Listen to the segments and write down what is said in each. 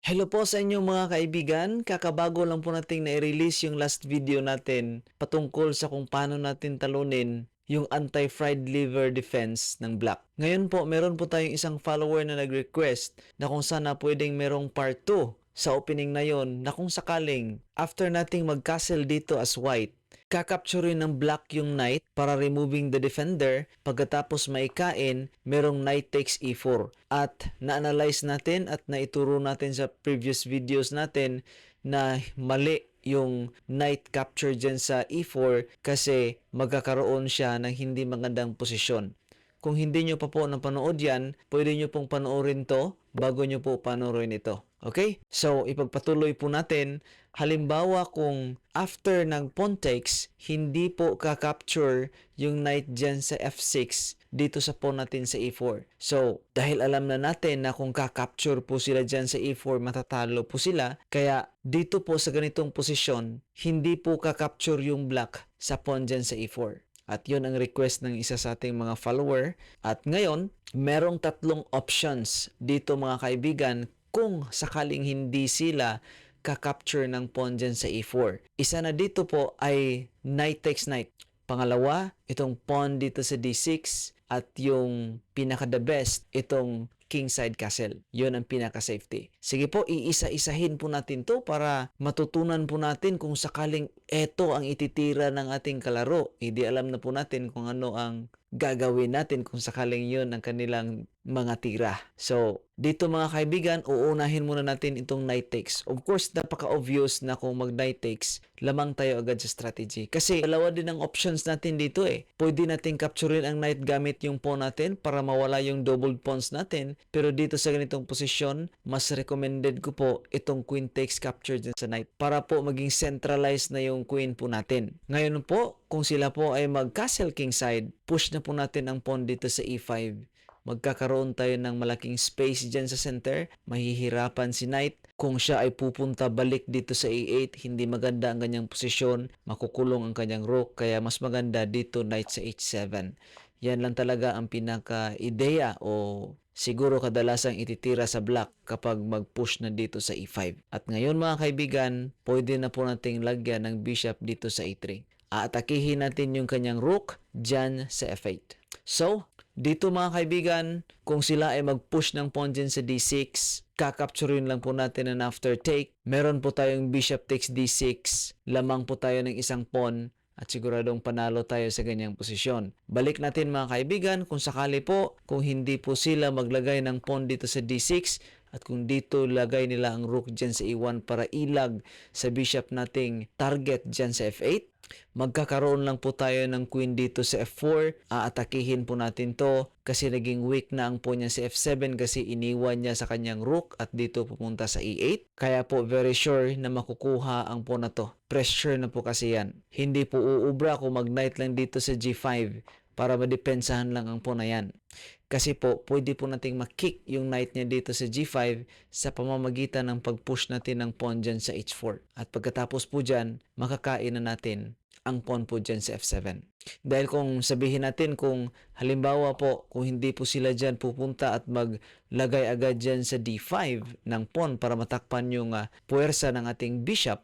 Hello po sa inyo mga kaibigan. Kakabago lang po nating na-release yung last video natin patungkol sa kung paano natin talunin yung anti-fried liver defense ng black. Ngayon po, meron po tayong isang follower na nag-request na kung sana pwedeng merong part 2 sa opening na yon na kung sakaling after nating mag-castle dito as white, kakapturin ng black yung knight para removing the defender. Pagkatapos maikain, merong knight takes e4. At na-analyze natin at naituro natin sa previous videos natin na mali yung knight capture dyan sa e4 kasi magkakaroon siya ng hindi magandang posisyon. Kung hindi nyo pa po napanood yan, pwede nyo pong panoorin to bago nyo po panoorin ito. Okay? So, ipagpatuloy po natin. Halimbawa kung after ng pawn takes, hindi po ka-capture yung knight dyan sa f6 dito sa pawn natin sa e4. So, dahil alam na natin na kung ka-capture po sila dyan sa e4, matatalo po sila. Kaya dito po sa ganitong posisyon, hindi po ka-capture yung black sa pawn dyan sa e4. At yun ang request ng isa sa ating mga follower. At ngayon, merong tatlong options dito mga kaibigan kung sakaling hindi sila ka-capture ng pawn dyan sa e4. Isa na dito po ay knight takes knight. Pangalawa, itong pawn dito sa d6 at yung pinaka the best, itong kingside castle. Yun ang pinaka-safety. Sige po, iisa-isahin po natin to para matutunan po natin kung sakaling eto ang ititira ng ating kalaro. Hindi alam na po natin kung ano ang gagawin natin kung sakaling yun ang kanilang mga tira. So, dito mga kaibigan, uunahin muna natin itong knight takes. Of course, napaka-obvious na kung mag-knight takes, lamang tayo agad sa strategy. Kasi dalawa din ang options natin dito eh. Pwede natin capturein ang knight gamit yung pawn natin para mawala yung doubled pawns natin. Pero dito sa ganitong posisyon, mas recommended ko po itong queen takes capture dyan sa knight para po maging centralized na yung queen po natin. Ngayon po, kung sila po ay mag-castle king side, push na po natin ang pawn dito sa e5 magkakaroon tayo ng malaking space dyan sa center, mahihirapan si knight. Kung siya ay pupunta balik dito sa e8, hindi maganda ang kanyang posisyon, makukulong ang kanyang rook, kaya mas maganda dito knight sa h7. Yan lang talaga ang pinaka-ideya o siguro kadalasang ititira sa black kapag mag-push na dito sa e5. At ngayon mga kaibigan, pwede na po nating lagyan ng bishop dito sa e3. Aatakihin natin yung kanyang rook dyan sa f8. So, dito mga kaibigan, kung sila ay mag-push ng pawn dyan sa d6, kakapturin lang po natin ang after take. Meron po tayong bishop takes d6, lamang po tayo ng isang pawn at siguradong panalo tayo sa ganyang posisyon. Balik natin mga kaibigan, kung sakali po, kung hindi po sila maglagay ng pawn dito sa d6 at kung dito lagay nila ang rook dyan sa e1 para ilag sa bishop nating target dyan sa f8, magkakaroon lang po tayo ng queen dito sa f4. Aatakihin po natin to kasi naging weak na ang pawn niya sa f7 kasi iniwan niya sa kanyang rook at dito pupunta sa e8. Kaya po very sure na makukuha ang pawn na to. Pressure na po kasi yan. Hindi po uubra kung mag-knight lang dito sa g5 para madepensahan lang ang pawn na yan. Kasi po, pwede po nating makick yung knight niya dito sa g5 sa pamamagitan ng pag-push natin ng pawn dyan sa h4. At pagkatapos po dyan, makakain na natin ang pawn po dyan sa f7. Dahil kung sabihin natin kung halimbawa po, kung hindi po sila dyan pupunta at maglagay agad dyan sa d5 ng pawn para matakpan yung uh, puwersa ng ating bishop,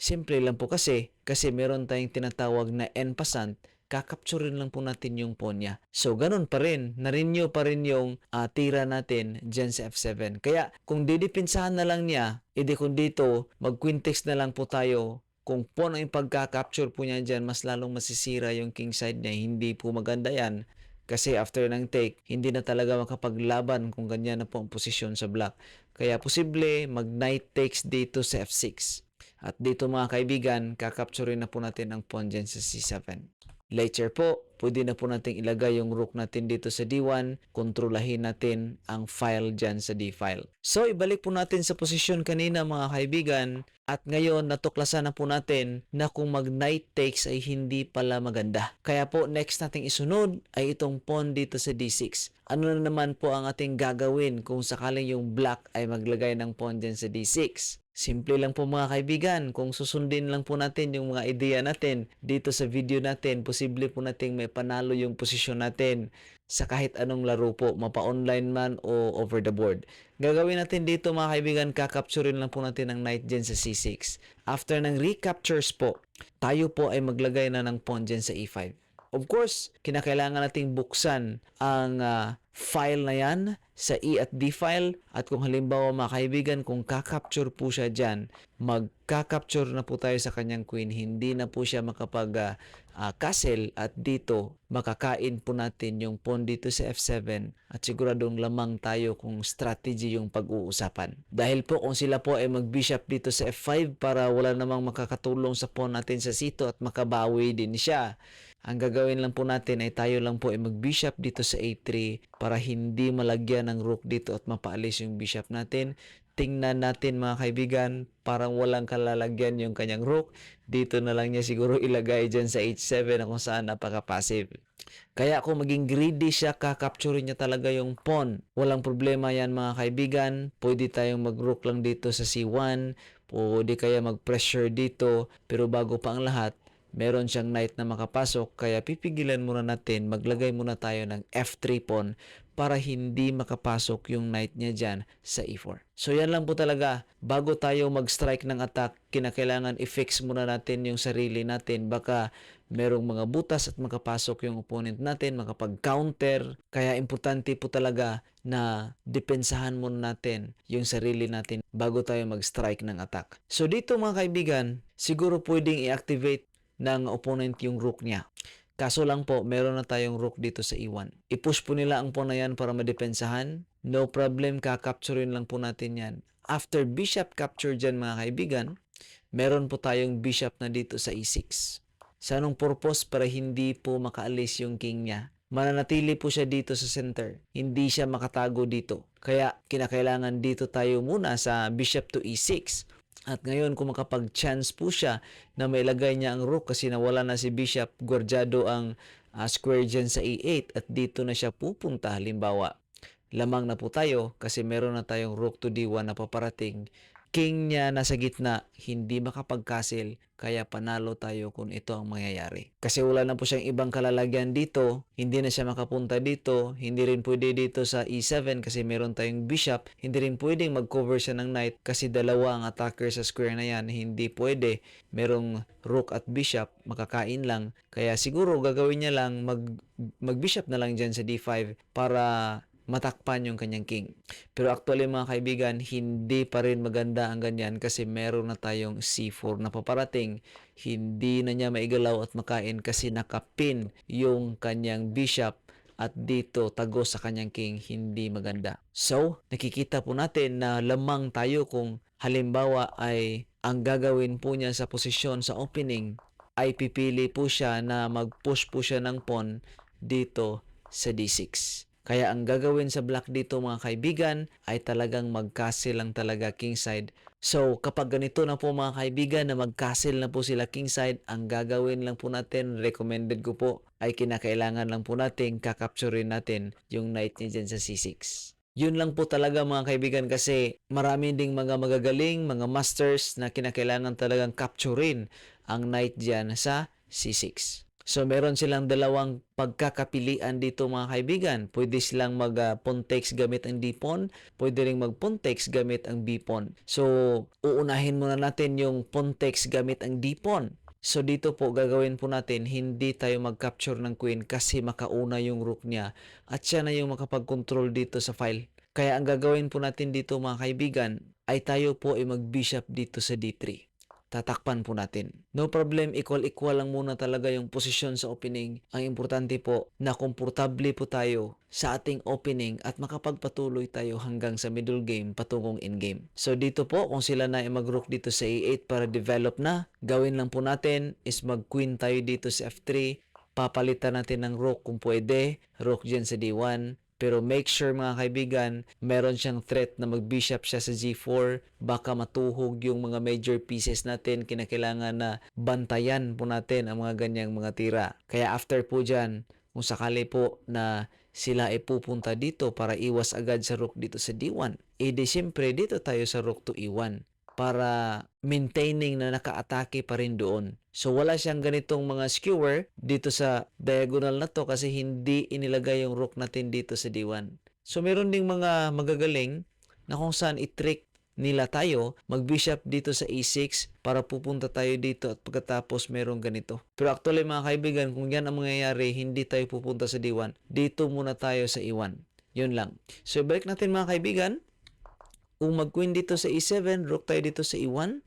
simple lang po kasi, kasi meron tayong tinatawag na en passant kakapturin lang po natin yung pawn niya. So, ganun pa rin. Narinyo pa rin yung uh, tira natin dyan sa F7. Kaya, kung didipinsahan na lang niya, edi kung dito, mag-quintex na lang po tayo kung pawn ang pagka-capture po niya dyan, mas lalong masisira yung king side niya. Hindi po maganda yan. Kasi after ng take, hindi na talaga makapaglaban kung ganyan na po ang posisyon sa black. Kaya posible mag-knight takes dito sa f6. At dito mga kaibigan, kakapturin na po natin ang pawn dyan sa c7. Later po, pwede na po natin ilagay yung rook natin dito sa D1, kontrolahin natin ang file dyan sa D file. So, ibalik po natin sa posisyon kanina mga kaibigan, at ngayon natuklasan na po natin na kung mag knight takes ay hindi pala maganda. Kaya po, next nating isunod ay itong pawn dito sa D6. Ano na naman po ang ating gagawin kung sakaling yung black ay maglagay ng pawn dyan sa D6? Simple lang po mga kaibigan, kung susundin lang po natin yung mga ideya natin dito sa video natin, posible po nating may panalo yung posisyon natin sa kahit anong laro po, mapa-online man o over the board. Gagawin natin dito mga kaibigan, kakapturin lang po natin ang knight dyan sa c6. After ng recaptures po, tayo po ay maglagay na ng pawn dyan sa e5. Of course, kinakailangan nating buksan ang ah, file na yan sa E at D file at kung halimbawa mga kaibigan, kung kakapture po siya dyan, magka-capture na po tayo sa kanyang queen, hindi na po siya makapag ah, castle at dito makakain po natin yung pawn dito sa F7 at siguradong lamang tayo kung strategy yung pag-uusapan. Dahil po kung sila po ay mag-bishop dito sa F5 para wala namang makakatulong sa pawn natin sa C2 at makabawi din siya. Ang gagawin lang po natin ay tayo lang po ay mag-bishop dito sa A3 para hindi malagyan ng rook dito at mapaalis yung bishop natin. Tingnan natin mga kaibigan, parang walang kalalagyan yung kanyang rook. Dito na lang niya siguro ilagay dyan sa H7 na kung saan napaka-passive. Kaya kung maging greedy siya, kakapture niya talaga yung pawn. Walang problema yan mga kaibigan. Pwede tayong mag-rook lang dito sa C1. Pwede kaya mag-pressure dito. Pero bago pa ang lahat, meron siyang knight na makapasok kaya pipigilan muna natin maglagay muna tayo ng F3 pawn para hindi makapasok yung knight niya dyan sa E4. So yan lang po talaga bago tayo mag-strike ng attack kinakailangan i-fix muna natin yung sarili natin baka merong mga butas at makapasok yung opponent natin makapag-counter kaya importante po talaga na depensahan muna natin yung sarili natin bago tayo mag-strike ng attack. So dito mga kaibigan siguro pwedeng i-activate ng opponent yung rook niya. Kaso lang po, meron na tayong rook dito sa E1. I-push po nila ang pawn na yan para madepensahan. No problem, kakapturin lang po natin yan. After bishop capture dyan mga kaibigan, meron po tayong bishop na dito sa E6. Sa anong purpose? Para hindi po makaalis yung king niya. Mananatili po siya dito sa center. Hindi siya makatago dito. Kaya kinakailangan dito tayo muna sa bishop to E6 at ngayon kung makapag-chance po siya na mailagay niya ang rook kasi nawala na si Bishop Guardado ang ah, square dyan sa E8 at dito na siya pupunta halimbawa. Lamang na po tayo kasi meron na tayong rook to D1 na paparating. King niya nasa gitna, hindi makapag-castle, kaya panalo tayo kung ito ang mangyayari. Kasi wala na po siyang ibang kalalagyan dito, hindi na siya makapunta dito, hindi rin pwede dito sa E7 kasi meron tayong bishop, hindi rin pwedeng mag-cover siya ng knight kasi dalawa ang attacker sa square na yan, hindi pwede. Merong rook at bishop, makakain lang. Kaya siguro gagawin niya lang, mag, mag-bishop na lang dyan sa D5 para matakpan yung kanyang king. Pero actually mga kaibigan, hindi pa rin maganda ang ganyan kasi meron na tayong C4 na paparating. Hindi na niya maigalaw at makain kasi nakapin yung kanyang bishop at dito tago sa kanyang king hindi maganda. So, nakikita po natin na lamang tayo kung halimbawa ay ang gagawin po niya sa posisyon sa opening ay pipili po siya na mag-push po siya ng pawn dito sa D6. Kaya ang gagawin sa black dito mga kaibigan ay talagang mag-castle lang talaga kingside. So kapag ganito na po mga kaibigan na mag-castle na po sila kingside, ang gagawin lang po natin, recommended ko po, ay kinakailangan lang po natin kakapturin natin yung knight niya dyan sa C6. Yun lang po talaga mga kaibigan kasi marami ding mga magagaling, mga masters na kinakailangan talagang capturein ang knight dyan sa C6. So meron silang dalawang pagkakapilian dito mga kaibigan. Pwede silang mag pawn takes gamit ang d-pawn, pwede ring mag pawn takes gamit ang b-pawn. So uunahin muna natin yung takes gamit ang d-pawn. So dito po gagawin po natin hindi tayo mag-capture ng queen kasi makauna yung rook niya at siya na yung makapag-control dito sa file. Kaya ang gagawin po natin dito mga kaibigan ay tayo po ay mag-bishop dito sa d3 tatakpan po natin. No problem, equal-equal lang muna talaga yung posisyon sa opening. Ang importante po na komportable po tayo sa ating opening at makapagpatuloy tayo hanggang sa middle game patungong in-game. So dito po, kung sila na ay mag-rook dito sa E8 para develop na, gawin lang po natin is mag-queen tayo dito sa F3, papalitan natin ng rook kung pwede, rook dyan sa D1, pero make sure mga kaibigan, meron siyang threat na mag-bishop siya sa G4. Baka matuhog yung mga major pieces natin. Kinakailangan na bantayan po natin ang mga ganyang mga tira. Kaya after po dyan, kung sakali po na sila ay pupunta dito para iwas agad sa rook dito sa D1, eh di siyempre dito tayo sa rook to E1. Para maintaining na nakaatake pa rin doon. So wala siyang ganitong mga skewer dito sa diagonal na to kasi hindi inilagay yung rook natin dito sa D1. So meron ding mga magagaling na kung saan i-trick nila tayo, mag-bishop dito sa E6 para pupunta tayo dito at pagkatapos merong ganito. Pero actually mga kaibigan, kung yan ang mangyayari, hindi tayo pupunta sa D1. Dito muna tayo sa E1. Yun lang. So balik natin mga kaibigan. Kung mag-queen dito sa E7, rook tayo dito sa E1.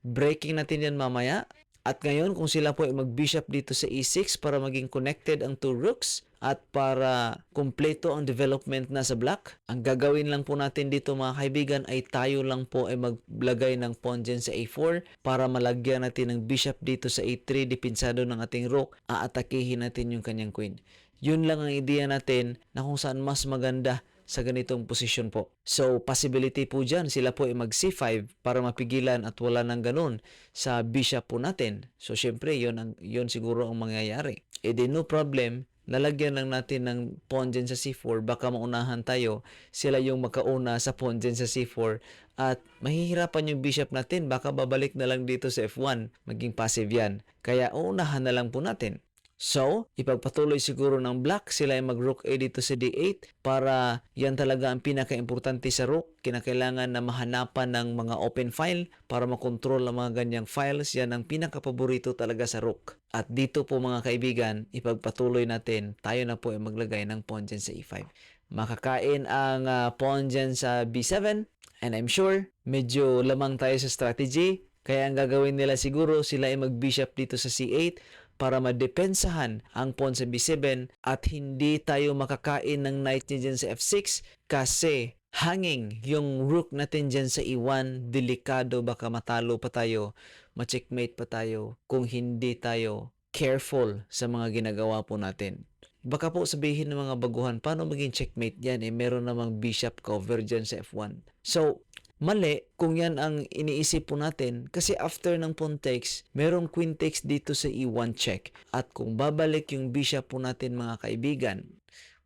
Breaking natin yan mamaya. At ngayon, kung sila po ay mag-bishop dito sa E6 para maging connected ang two rooks at para kumpleto ang development na sa black, ang gagawin lang po natin dito mga kaibigan ay tayo lang po ay maglagay ng pawn dyan sa A4 para malagyan natin ng bishop dito sa A3 depinsado ng ating rook, aatakihin natin yung kanyang queen. Yun lang ang ideya natin na kung saan mas maganda sa ganitong posisyon po. So, possibility po dyan, sila po ay mag C5 para mapigilan at wala nang ganun sa bishop po natin. So, syempre, yun, ang, yun siguro ang mangyayari. E di no problem, lalagyan lang natin ng pawn dyan sa C4, baka maunahan tayo, sila yung makauna sa pawn dyan sa C4, at mahihirapan yung bishop natin, baka babalik na lang dito sa F1, maging passive yan. Kaya uunahan na lang po natin. So, ipagpatuloy siguro ng black, sila ay mag-rook A dito sa D8 para yan talaga ang pinaka-importante sa rook. Kinakailangan na mahanapan ng mga open file para makontrol ang mga ganyang files. Yan ang pinaka-paborito talaga sa rook. At dito po mga kaibigan, ipagpatuloy natin, tayo na po ay maglagay ng pawn dyan sa E5. Makakain ang uh, pawn dyan sa B7 and I'm sure medyo lamang tayo sa strategy. Kaya ang gagawin nila siguro, sila ay mag-bishop dito sa C8 para madepensahan ang pawn sa B7 at hindi tayo makakain ng knight niya dyan sa F6 kasi hanging yung rook natin dyan sa E1, delikado baka matalo pa tayo, ma-checkmate pa tayo kung hindi tayo careful sa mga ginagawa po natin. Baka po sabihin ng mga baguhan, paano maging checkmate yan? Eh, meron namang bishop cover dyan sa F1. So, mali kung yan ang iniisip po natin kasi after ng pawn takes, merong queen takes dito sa e1 check. At kung babalik yung bishop po natin mga kaibigan,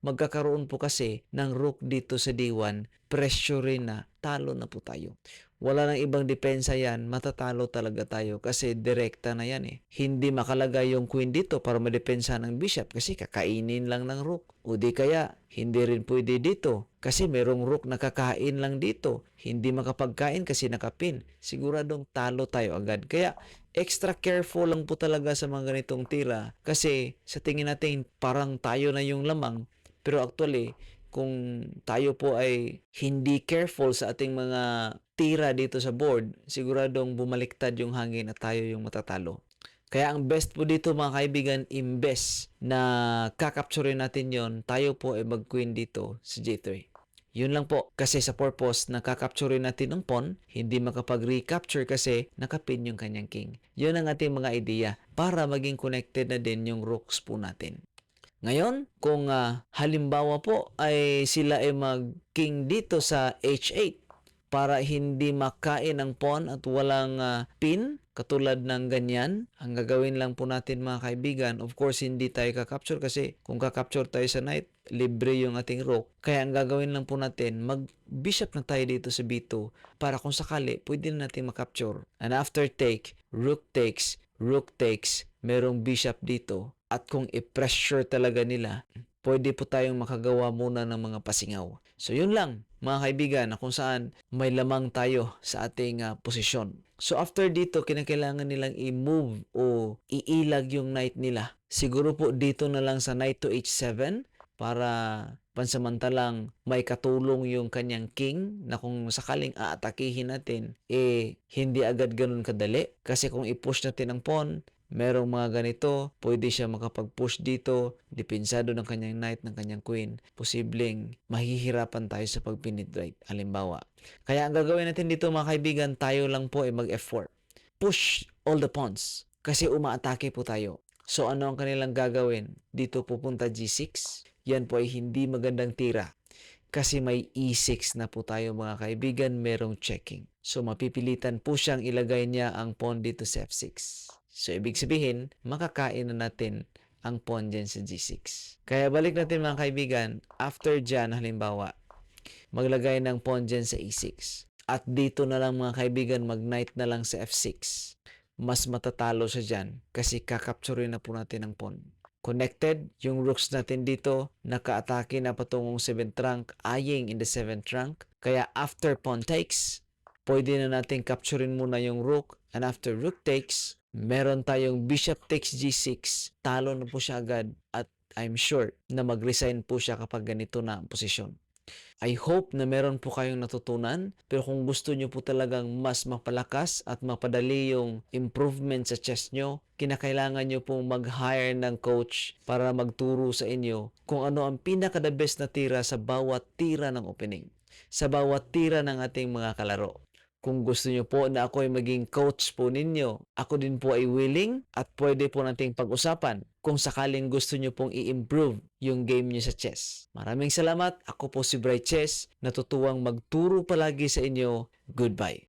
magkakaroon po kasi ng rook dito sa d1, pressure rin na talo na po tayo. Wala nang ibang depensa yan, matatalo talaga tayo kasi direkta na yan eh. Hindi makalagay yung queen dito para madepensa ng bishop kasi kakainin lang ng rook. O di kaya, hindi rin pwede dito kasi merong rook na kakain lang dito. Hindi makapagkain kasi nakapin. Siguradong talo tayo agad. Kaya extra careful lang po talaga sa mga ganitong tira kasi sa tingin natin parang tayo na yung lamang pero actually kung tayo po ay hindi careful sa ating mga tira dito sa board, siguradong bumaliktad yung hangin at tayo yung matatalo. Kaya ang best po dito mga kaibigan, imbes na kakapturin natin yon tayo po ay mag-queen dito sa J3. Yun lang po. Kasi sa purpose na kakapturin natin ng pawn, hindi makapag-recapture kasi nakapin yung kanyang king. Yun ang ating mga ideya para maging connected na din yung rooks po natin. Ngayon, kung uh, halimbawa po ay sila ay mag-king dito sa h8 para hindi makain ang pawn at walang uh, pin katulad ng ganyan, ang gagawin lang po natin mga kaibigan, of course hindi tayo kakapture kasi kung kakapture tayo sa knight, libre yung ating rook. Kaya ang gagawin lang po natin, mag-bishop na tayo dito sa B2 para kung sakali, pwede na natin makapture. And after take, rook takes, rook takes, merong bishop dito at kung i-pressure talaga nila, pwede po tayong makagawa muna ng mga pasingaw. So yun lang mga kaibigan na kung saan may lamang tayo sa ating uh, posisyon. So after dito, kinakailangan nilang i-move o iilag yung knight nila. Siguro po dito na lang sa knight to h7 para pansamantalang may katulong yung kanyang king na kung sakaling aatakihin natin, eh hindi agad ganun kadali. Kasi kung i-push natin ang pawn, merong mga ganito, pwede siya makapag-push dito, depinsado ng kanyang knight, ng kanyang queen, posibleng mahihirapan tayo sa pag-penetrate, halimbawa. Kaya ang gagawin natin dito mga kaibigan, tayo lang po ay mag-F4. Push all the pawns kasi umaatake po tayo. So ano ang kanilang gagawin? Dito pupunta G6. Yan po ay hindi magandang tira kasi may E6 na po tayo mga kaibigan, merong checking. So mapipilitan po siyang ilagay niya ang pawn dito sa F6. So, ibig sabihin, makakain na natin ang pawn dyan sa G6. Kaya balik natin mga kaibigan, after dyan, halimbawa, maglagay ng pawn dyan sa E6. At dito na lang mga kaibigan, mag-knight na lang sa F6. Mas matatalo siya dyan kasi kakapturin na po natin ang pawn. Connected, yung rooks natin dito, naka-atake na patungong 7th rank, eyeing in the 7th rank. Kaya after pawn takes, pwede na natin capturein muna yung rook. And after rook takes, meron tayong bishop takes g6. Talo na po siya agad at I'm sure na mag-resign po siya kapag ganito na ang posisyon. I hope na meron po kayong natutunan pero kung gusto nyo po talagang mas mapalakas at mapadali yung improvement sa chess nyo, kinakailangan nyo pong mag-hire ng coach para magturo sa inyo kung ano ang pinaka-the best na tira sa bawat tira ng opening, sa bawat tira ng ating mga kalaro. Kung gusto nyo po na ako ay maging coach po ninyo, ako din po ay willing at pwede po nating pag-usapan kung sakaling gusto nyo pong i-improve yung game nyo sa chess. Maraming salamat. Ako po si Bright Chess. Natutuwang magturo palagi sa inyo. Goodbye.